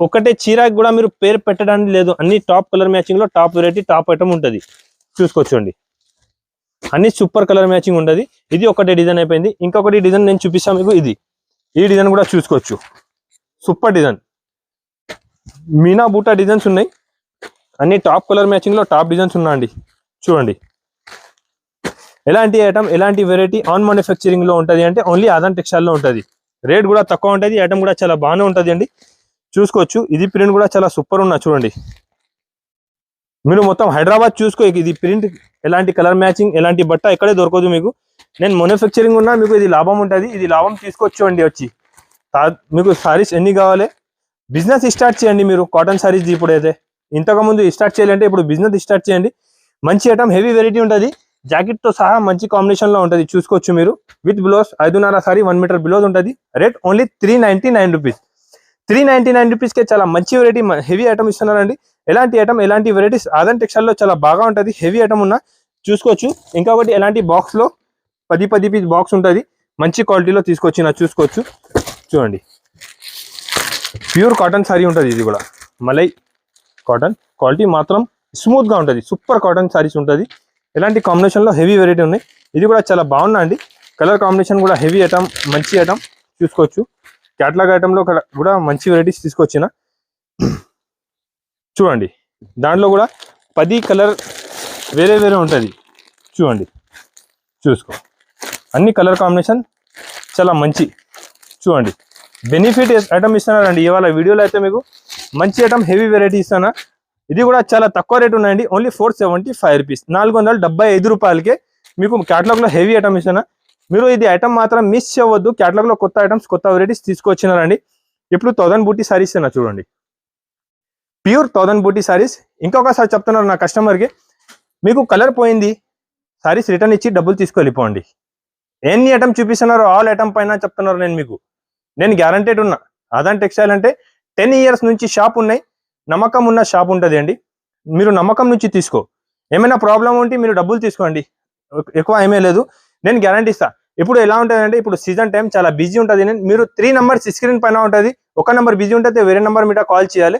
ఒకటే చీరకు కూడా మీరు పేరు పెట్టడానికి లేదు. అన్ని టాప్ కలర్ మ్యాచింగ్లో టాప్ వెరైటీ టాప్ ఐటమ్ ఉంటుంది. చూసుకోవచ్చండి అన్ని సూపర్ కలర్ మ్యాచింగ్ ఉంటుంది. ఇది ఒకటే డిజైన్ అయిపోయింది. ఇంకొకటి డిజైన్ నేను చూపిస్తాను మీకు ఇది. ఈ డిజైన్ కూడా చూసుకోవచ్చు. సూపర్ డిజైన్ మీనా బూటా డిజైన్స్ ఉన్నాయి. అన్ని టాప్ కలర్ మ్యాచింగ్లో టాప్ డిజైన్స్ ఉన్నాయండి చూడండి. ఎలాంటి ఐటమ్ ఎలాంటి వెరైటీ ఆన్ మ్యానుఫ్యాక్చరింగ్లో ఉంటుంది అంటే ఓన్లీ ఆదాన్ టెక్స్టైల్లో ఉంటుంది. రేట్ కూడా తక్కువ ఉంటుంది ఐటమ్ కూడా చాలా బాగానే ఉంటుంది అండి. చూసుకోవచ్చు. ఇది ప్రింట్ కూడా చాలా సూపర్ ఉన్నా చూడండి. మీరు మొత్తం హైదరాబాద్ చూసుకో ఇది ప్రింట్ ఎలాంటి కలర్ మ్యాచింగ్ ఎలాంటి బట్ట ఎక్కడే దొరకదు మీకు. నేను మ్యానుఫ్యాక్చరింగ్ ఉన్నా మీకు ఇది లాభం ఉంటుంది. ఇది లాభం తీసుకోవచ్చు అండి వచ్చి. మీకు సారీస్ ఎన్ని కావాలి? బిజినెస్ స్టార్ట్ చేయండి మీరు కాటన్ సారీస్ ఇప్పుడైతే. ఇంతకు ముందు స్టార్ట్ చేయాలంటే ఇప్పుడు బిజినెస్ స్టార్ట్ చేయండి. మంచి ఐటమ్ హెవీ వెరైటీ ఉంటుంది. జాకెట్తో సహా మంచి కాంబినేషన్లో ఉంటుంది చూసుకోవచ్చు మీరు. విత్ బ్లౌజ్ ఐదున్నర సారీ వన్ మీటర్ బ్లౌజ్ ఉంటుంది. Rate only three ninety nine rupees. Three ninety nine రూపీస్కే చాలా మంచి వెరైటీ హెవీ ఐటమ్ ఇస్తున్నారండి. ఎలాంటి ఐటమ్ ఎలాంటి వెరైటీస్ ఆదన్ టెక్స్టైల్లో చాలా బాగా ఉంటుంది హెవీ ఐటమ్ ఉన్న చూసుకోవచ్చు. ఇంకొకటి ఎలాంటి బాక్స్లో పది పది పీస్ బాక్స్ ఉంటుంది. మంచి క్వాలిటీలో తీసుకొచ్చిన చూసుకోవచ్చు. చూడండి. ప్యూర్ కాటన్ సారీ ఉంటుంది ఇది కూడా. మలై కాటన్. క్వాలిటీ మాత్రం స్మూత్గా ఉంటుంది. సూపర్ కాటన్ సారీస్ ఉంటుంది. ఇలాంటి కాంబినేషన్లో హెవీ వెరైటీ ఉన్నాయి. ఇది కూడా చాలా బాగున్నా అండి. కలర్ కాంబినేషన్ కూడా హెవీ ఐటమ్ మంచి ఐటమ్ చూసుకోవచ్చు. క్యాట్లాగ్ ఐటమ్ కూడా- కూడా మంచి వెరైటీస్ తీసుకొచ్చిన. చూడండి. దాంట్లో కూడా పది కలర్ వేరే వేరే ఉంటుంది. చూడండి. చూసుకో. అన్ని కలర్ కాంబినేషన్ చాలా మంచి. చూడండి. బెనిఫిట్ ఐటమ్ ఇస్తున్నానండి. ఇవాళ వీడియోలో అయితే మీకు మంచి ఐటమ్ హెవీ వెరైటీ ఇస్తానా? ఇది కూడా చాలా తక్కువ రేట్ ఉన్నాయండి. Only four seventy five rupees నాలుగు వందల డెబ్బై ఐదు రూపాయలకే మీకు క్యాటలాగ్లో హెవీ ఐటమ్ ఇస్తానా? మీరు ఇది ఐటమ్ మాత్రం మిస్ చేయవద్దు. క్యాటలాగ్లో కొత్త ఐటమ్స్ కొత్త వెరైటీస్ తీసుకొచ్చినారండి. ఇప్పుడు థౌసండ్ బూటీ సారీస్ ఇస్తున్నా చూడండి. ప్యూర్ థౌసండ్ బూటీ సారీస్ ఇంకొకసారి చెప్తున్నారు నా కస్టమర్కి మీకు కలర్ పోయింది. సారీస్ రిటర్న్ ఇచ్చి డబ్బులు తీసుకెళ్ళిపోండి. ఎన్ని ఐటమ్ చూపిస్తున్నారో ఆల్ ఐటమ్ పైన చెప్తున్నారు నేను మీకు. నేను గ్యారంటెడ్ ఉన్నా. అదాన్ టెక్స్టైల్ అంటే టెన్ ఇయర్స్ నుంచి షాప్ ఉన్నాయి. నమ్మకం ఉన్న షాప్ ఉంటుంది అండి. మీరు నమ్మకం నుంచి తీసుకో. ఏమైనా ప్రాబ్లం ఉంటే మీరు డబ్బులు తీసుకోండి. ఎక్కువ ఏమీ లేదు. నేను గ్యారంటీ ఇస్తా. ఇప్పుడు ఎలా ఉంటుంది అంటే ఇప్పుడు సీజన్ టైం చాలా బిజీ ఉంటుంది. నేను మీరు త్రీ నెంబర్స్ స్క్రీన్ పైన ఉంటుంది. ఒక నెంబర్ బిజీ ఉంటుంది వేరే నెంబర్ మీద కాల్ చేయాలి.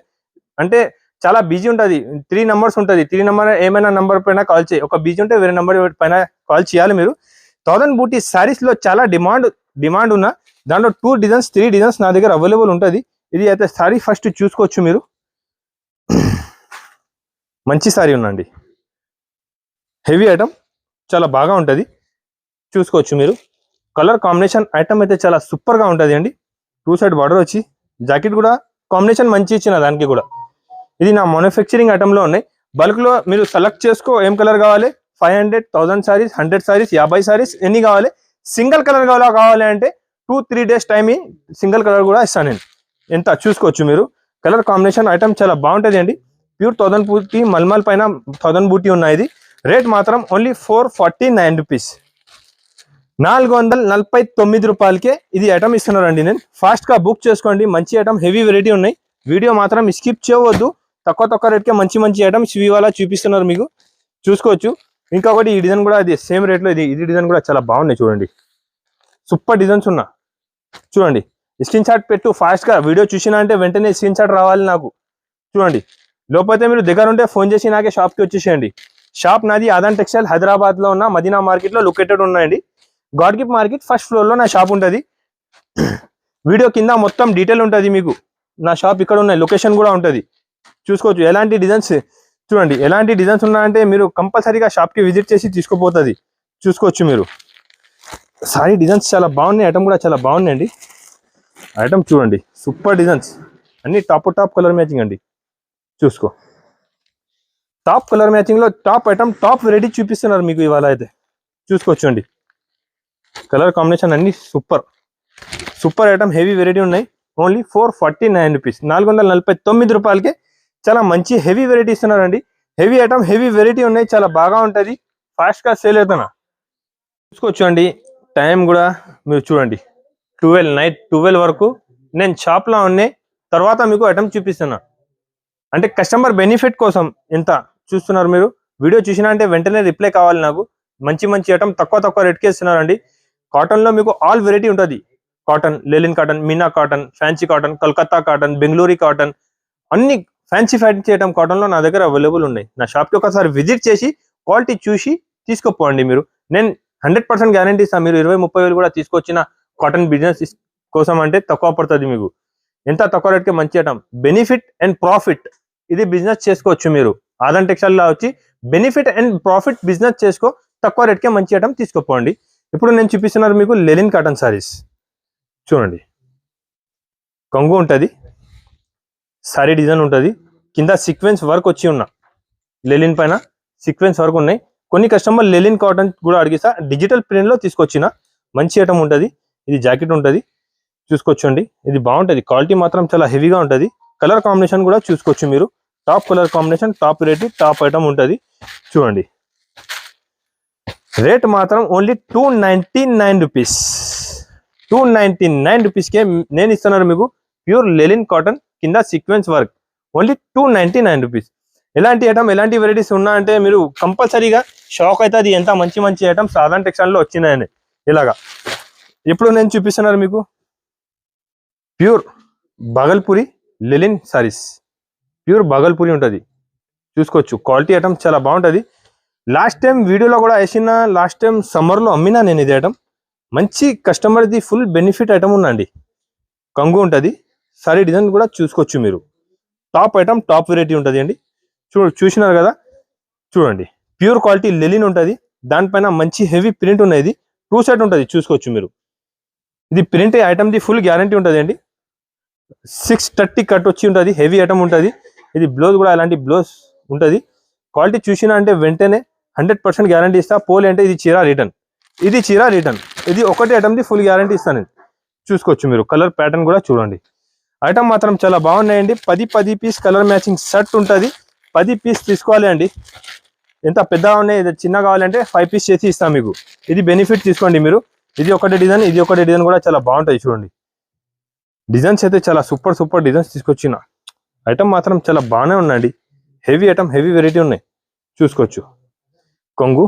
అంటే చాలా బిజీ ఉంటుంది. త్రీ నెంబర్స్ ఉంటుంది. త్రీ నెంబర్ ఏమైనా నెంబర్ పైన కాల్ చేయి. ఒక బిజీ ఉంటే వేరే నెంబర్ పైన కాల్ చేయాలి మీరు. థౌసండ్ బూటీ శారీస్లో చాలా డిమాండ్ డిమాండ్ ఉన్న దాంట్లో టూ డిజైన్స్ త్రీ డిజైన్స్ నా దగ్గర అవైలబుల్ ఉంటుంది. ఇది అయితే సారీ ఫస్ట్ చూసుకోవచ్చు మీరు. మంచి సారీ ఉందండి. హెవీ ఐటమ్ చాలా బాగా ఉంటుంది. చూసుకోవచ్చు మీరు. కలర్ కాంబినేషన్ ఐటమ్ అయితే చాలా సూపర్గా ఉంటుంది అండి. టూ సైడ్ బార్డర్ వచ్చి జాకెట్ కూడా కాంబినేషన్ మంచి ఇచ్చిన దానికి కూడా. ఇది నా మ్యానుఫ్యాక్చరింగ్ ఐటమ్లో ఉన్నాయి. బల్క్లో మీరు సెలెక్ట్ చేసుకో ఏం కలర్ కావాలి? Five hundred thousand saris hundred saris యాభై సారీస్ ఎన్ని కావాలి? సింగిల్ కలర్ కావాలా కావాలి అంటే two three days time single colour కూడా ఇస్తాను నేను. ఎంత చూసుకోవచ్చు మీరు. కలర్ కాంబినేషన్ ఐటమ్ చాలా బాగుంటుంది అండి. ప్యూర్ థౌసండ్ బూటీ మల్మల్ పైన థౌసండ్ బూటీ ఉన్నాయి ఇది. రేట్ మాత్రం only four forty nine rupees. నాలుగు వందల నలభై తొమ్మిది రూపాయలకే ఇది ఐటమ్ ఇస్తున్నారండి నేను. ఫాస్ట్గా బుక్ చేసుకోండి. మంచి ఐటమ్ హెవీ వెరైటీ ఉన్నాయి. వీడియో మాత్రం స్కిప్ చేయవద్దు. తక్కువ తక్కువ రేట్కే మంచి మంచి ఐటమ్స్ ఇవి వాళ్ళ చూపిస్తున్నారు మీకు. చూసుకోవచ్చు. ఇంకొకటి ఈ డిజైన్ కూడా అది సేమ్ రేట్లో ఇది ఇది డిజైన్ కూడా చాలా బాగున్నాయి చూడండి. సూపర్ డిజైన్స్ ఉన్నా చూడండి స్క్రీన్ షాట్ పెట్టు ఫాస్ట్గా వీడియో చూసినా అంటే వెంటనే స్క్రీన్ షాట్ రావాలి నాకు. చూడండి లోపలితే మీరు దగ్గర ఉంటే ఫోన్ చేసి నాకే షాప్కి వచ్చేసేయండి. షాప్ నాది ఆదాన్ టెక్స్టైల్ హైదరాబాద్లో ఉన్న మదీనా మార్కెట్లో లొకేటెడ్ ఉన్నాయండి. గాడ్ మార్కెట్ ఫస్ట్ ఫ్లోర్లో నా షాప్ ఉంటుంది. వీడియో కింద మొత్తం డీటెయిల్ ఉంటుంది మీకు. నా షాప్ ఇక్కడ ఉన్నాయి లొకేషన్ కూడా ఉంటుంది. చూసుకోవచ్చు ఎలాంటి డిజైన్స్ చూడండి ఎలాంటి డిజైన్స్ ఉన్నాయంటే మీరు కంపల్సరీగా షాప్కి విజిట్ చేసి తీసుకుపోతుంది. చూసుకోవచ్చు మీరు. సారీ డిజైన్స్ చాలా బాగున్నాయి ఐటమ్ కూడా చాలా బాగున్నాయండి ఐటమ్ చూడండి సూపర్ డిజైన్స్ అన్ని టాప్ టాప్ కలర్ మ్యాచింగ్ అండి. చూసుకో. టాప్ కలర్ మ్యాచింగ్లో టాప్ ఐటమ్ టాప్ వెరైటీ చూపిస్తున్నారు మీకు ఇవాళ అయితే. చూసుకోవచ్చు అండి కలర్ కాంబినేషన్ అన్ని super super item heavy variety ఉన్నాయి. Only four forty nine rupees నాలుగు వందల నలభై తొమ్మిది రూపాయలకి చాలా మంచి హెవీ వెరైటీ ఇస్తున్నారండి హెవీ ఐటమ్ హెవీ వెరైటీ ఉన్నాయి. చాలా బాగా ఉంటుంది. ఫాస్ట్గా సేల్ అవుతున్నా. చూసుకోవచ్చు అండి టైం కూడా మీరు చూడండి. ట్వెల్వ్ నైట్ ట్వెల్వ్ వరకు నేను షాప్లో ఉన్నాయి. తర్వాత మీకు ఐటమ్ చూపిస్తున్నా. అంటే కస్టమర్ బెనిఫిట్ కోసం ఎంత చూస్తున్నారు మీరు. వీడియో చూసినా అంటే వెంటనే రిప్లై కావాలి నాకు. మంచి మంచి ఐటమ్ తక్కువ తక్కువ రేట్కి ఇస్తున్నారండి. కాటన్లో మీకు ఆల్ వెరైటీ ఉంటుంది. Cotton linen cotton Meena cotton fancy cotton Calcutta cotton Bengaluru cotton అన్ని ఫ్యాన్సీ ఫ్యాటింగ్ చేయడం కాటన్లో నా దగ్గర అవైలబుల్ ఉన్నాయి. నా షాప్కి ఒకసారి విజిట్ చేసి క్వాలిటీ చూసి తీసుకుపోండి మీరు. నేను హండ్రెడ్ పర్సెంట్ గ్యారంటీ ఇస్తాను. మీరు ఇరవై ముప్పై వేలు కూడా తీసుకొచ్చిన కాటన్ బిజినెస్ కోసం అంటే తక్కువ పడుతుంది మీకు. ఎంత తక్కువ రేట్కి మంచి ఐటమ్ బెనిఫిట్ అండ్ ప్రాఫిట్ ఇది బిజినెస్ చేసుకోవచ్చు మీరు. ఆదాన్ టెక్స్టైల్లా వచ్చి బెనిఫిట్ అండ్ ప్రాఫిట్ బిజినెస్ చేసుకో తక్కువ రేట్కే మంచి ఐటమ్ తీసుకుపోండి. ఇప్పుడు నేను చూపిస్తున్నారు మీకు లెలిన్ కాటన్ సారీస్ చూడండి. కొంగు ఉంటుంది. సారీ డిజైన్ ఉంటుంది. కింద సీక్వెన్స్ వర్క్ వచ్చి ఉన్న. లెలిన్ పైన సీక్వెన్స్ వర్క్ ఉన్నాయి. కొన్ని కస్టమర్ లెలిన్ కాటన్ కూడా అడిగిస్తా. డిజిటల్ ప్రింట్లో తీసుకొచ్చిన. మంచి ఐటమ్ ఉంటుంది. ఇది జాకెట్ ఉంటుంది. చూసుకోవచ్చండి ఇది బాగుంటుంది. క్వాలిటీ మాత్రం చాలా హెవీగా ఉంటుంది. కలర్ కాంబినేషన్ కూడా చూసుకోవచ్చు మీరు. Top colour combination top rate top item ఉంటుంది. చూడండి. రేట్ మాత్రం only two ninety nine rupees two ninety nine రూపీస్కే నేను ఇస్తున్నాను మీకు. ప్యూర్ లెలిన్ కాటన్ కింద sequence work only two ninety nine rupees ఎలాంటి ఐటమ్ ఎలాంటి వెరైటీస్ ఉన్నా అంటే మీరు కంపల్సరీగా షాక్ అవుతుంది ఎంత మంచి మంచి ఐటమ్ సాధారణ టెక్స్టైల్లో వచ్చినాయని. ఇలాగా. ఇప్పుడు నేను చూపిస్తున్నారు మీకు? Pure Bhagalpuri linen saris pure Bhagalpuri ఉంటుంది. చూసుకోవచ్చు. క్వాలిటీ ఐటమ్ చాలా బాగుంటుంది. లాస్ట్ టైం వీడియోలో కూడా వేసిన లాస్ట్ టైం సమ్మర్లో అమ్మినా నేను ఇది ఐటమ్ మంచి కస్టమర్ది ఫుల్ బెనిఫిట్ ఐటమ్ ఉందండి. కంగు ఉంటుంది. సారీ డిజైన్ కూడా చూసుకోవచ్చు మీరు. టాప్ ఐటమ్ టాప్ వెరైటీ ఉంటుంది అండి. చూ చూసినారు కదా? చూడండి. ప్యూర్ క్వాలిటీ లెలిన్ ఉంటుంది. దానిపైన మంచి హెవీ ప్రింట్ ఉన్నది. టూ సైడ్ ఉంటుంది చూసుకోవచ్చు మీరు. ఇది ప్రింట్ ఐటమ్ది ఫుల్ గ్యారంటీ ఉంటుంది అండి. సిక్స్ థర్టీ కట్ వచ్చి ఉంటుంది హెవీ ఐటమ్ ఉంటుంది. ఇది బ్లౌజ్ కూడా అలాంటి బ్లౌజ్ ఉంటుంది. క్వాలిటీ చూసినా అంటే వెంటనే హండ్రెడ్ పర్సెంట్ గ్యారంటీ ఇస్తా. పోలే అంటే ఇది చీర రిటర్న్. ఇది చీర రిటర్న్. ఇది ఒకటి ఐటమ్ది ఫుల్ గ్యారంటీ ఇస్తాను చూసుకోవచ్చు మీరు. కలర్ ప్యాటర్న్ కూడా చూడండి. ఐటమ్ మాత్రం చాలా బాగున్నాయండి. పది పది పీస్ కలర్ మ్యాచింగ్ షర్ట్ ఉంటుంది. పది పీస్ తీసుకోవాలి అండి. ఎంత పెద్దగా ఉన్నాయి ఇది చిన్న కావాలంటే ఫైవ్ పీస్ చేసి ఇస్తాం మీకు. ఇది బెనిఫిట్ తీసుకోండి మీరు. ఇది ఒకటి డిజైన్ ఇది ఒకటి డిజైన్ కూడా చాలా బాగుంటుంది చూడండి. డిజైన్స్ అయితే చాలా సూపర్ సూపర్ డిజైన్స్ తీసుకొచ్చిన. ఐటమ్ మాత్రం చాలా బాగానే ఉన్నాయండి హెవీ ఐటమ్ హెవీ వెరైటీ ఉన్నాయి. చూసుకోవచ్చు. కొంగు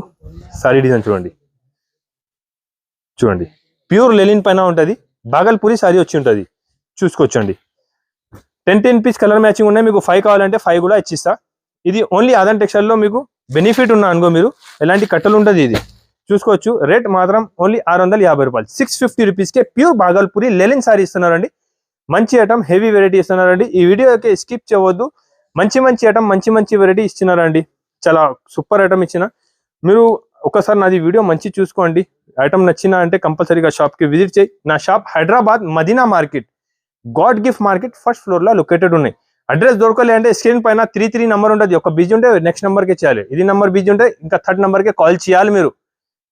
సారీ డిజైన్ చూడండి. చూడండి. ప్యూర్ లెలిన్ పైన ఉంటుంది. బాగల్పూరి సారీ వచ్చి ఉంటుంది. చూసుకోవచ్చండి. Ten ten piece colour matching ఉన్నాయి మీకు ఫైవ్ కావాలంటే ఫైవ్ కూడా ఇచ్చిస్తా. ఇది ఓన్లీ అదన్ టెక్స్టైల్లో మీకు బెనిఫిట్ ఉన్న అనుకో మీరు ఎలాంటి కట్టలు ఉంటుంది ఇది. చూసుకోవచ్చు రేట్ మాత్రం ఓన్లీ ఆరు వందల యాభై రూపాయలు. సిక్స్ ఫిఫ్టీ రూపీస్కే ప్యూర్ బాగల్పూరి లెలిన్ సారీ ఇస్తున్నారండి. మంచి ఐటమ్ హెవీ వెరైటీ ఇస్తున్నారండి. ఈ వీడియోకి స్కిప్ చేయవద్దు. మంచి మంచి ఐటమ్ మంచి మంచి వెరైటీ ఇస్తున్నారండి. చాలా సూపర్ ఐటమ్ ఇచ్చిన. మీరు ఒకసారి నాది వీడియో మంచి చూసుకోండి. ఐటమ్ నచ్చిన అంటే కంపల్సరీగా షాప్కి విజిట్ చేయి. నా shop Hyderabad Madina market. God gift market first ఫ్లోర్లో లొకేటెడ్ ఉన్నాయి. అడ్రస్ దొరకలే అంటే స్క్రీన్ పైన త్రీ త్రీ నెంబర్ ఉంటుంది ఒక బిజీ ఉంటే నెక్స్ట్ నెంబర్కి చేయాలి. ఇది నెంబర్ బిజీ ఉంటే ఇంకా థర్డ్ నెంబర్కే కాల్ చేయాలి మీరు.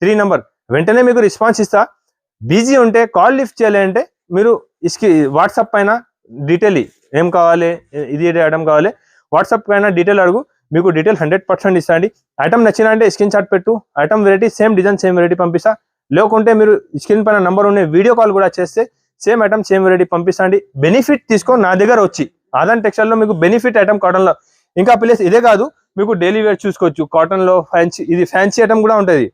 Three number. వెంటనే మీకు రెస్పాన్స్ ఇస్తా. బిజీ ఉంటే కాల్ లిఫ్ట్ చేయాలి అంటే మీరు ఇస్కి వాట్సాప్ పైన డీటెయిల్ ఏం కావాలి? ఇది ఐటమ్ కావాలి? వాట్సాప్ పైన డీటెయిల్ అడుగు. మీకు డీటెయిల్ హండ్రెడ్ పర్సెంట్ ఇస్తా అండి. ఐటమ్ నచ్చిన అంటే స్క్రీన్ షాట్ పెట్టు. Item variety same design same variety పంపిస్తా. లేకుంటే మీరు స్క్రీన్ పైన నెంబర్ ఉండే వీడియో కాల్ కూడా చేస్తే సేమ్ ఐటమ్ సేమ్ వెరైటీ పంపిస్తా అండి బెనిఫిట్ తీసుకొని నా దగ్గర వచ్చి ఆదాన్ టెక్స్టైల్లో మీకు బెనిఫిట్ ఐటమ్ కాటన్లో ఇంకా ప్లేస్ ఇదే కాదు మీకు డైలీ వేర్ చూసుకోవచ్చు. కాటన్లో ఫ్యాన్సీ ఇది ఫ్యాన్సీ ఐటమ్ కూడా ఉంటుంది.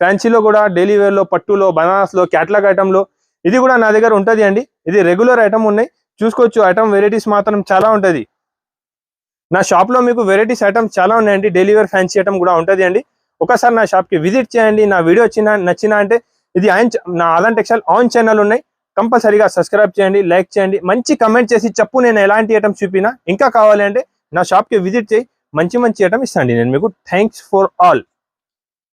ఫ్యాన్సీలో కూడా డైలీ వేర్లో పట్టులో బనానాస్లో క్యాట్లాగ్ ఐటమ్లో ఇది కూడా నా దగ్గర ఉంటుంది అండి. ఇది రెగ్యులర్ ఐటమ్ ఉన్నాయి. చూసుకోవచ్చు ఐటమ్ వెరైటీస్ మాత్రం చాలా ఉంటుంది. నా షాప్లో మీకు వెరైటీస్ ఐటమ్స్ చాలా ఉన్నాయండి. డైలీ వేర్ ఫ్యాన్సీ ఐటమ్ కూడా ఉంటుంది అండి. ఒకసారి నా షాప్కి విజిట్ చేయండి. నా వీడియో వచ్చిన నచ్చినా అంటే ఇది ఆయన నా ఆదాన్ టెక్స్టైల్ ఆన్ ఛానల్ ఉన్నాయి. కంపల్సరీగా సబ్స్క్రైబ్ చేయండి లైక్ చేయండి. మంచి కమెంట్ చేసి చెప్పు నేను ఎలాంటి ఐటమ్స్ చూపినా. ఇంకా కావాలి అంటే నా షాప్కి విజిట్ చేయి. మంచి మంచి ఐటమ్ ఇస్తాండి నేను మీకు. Thanks for all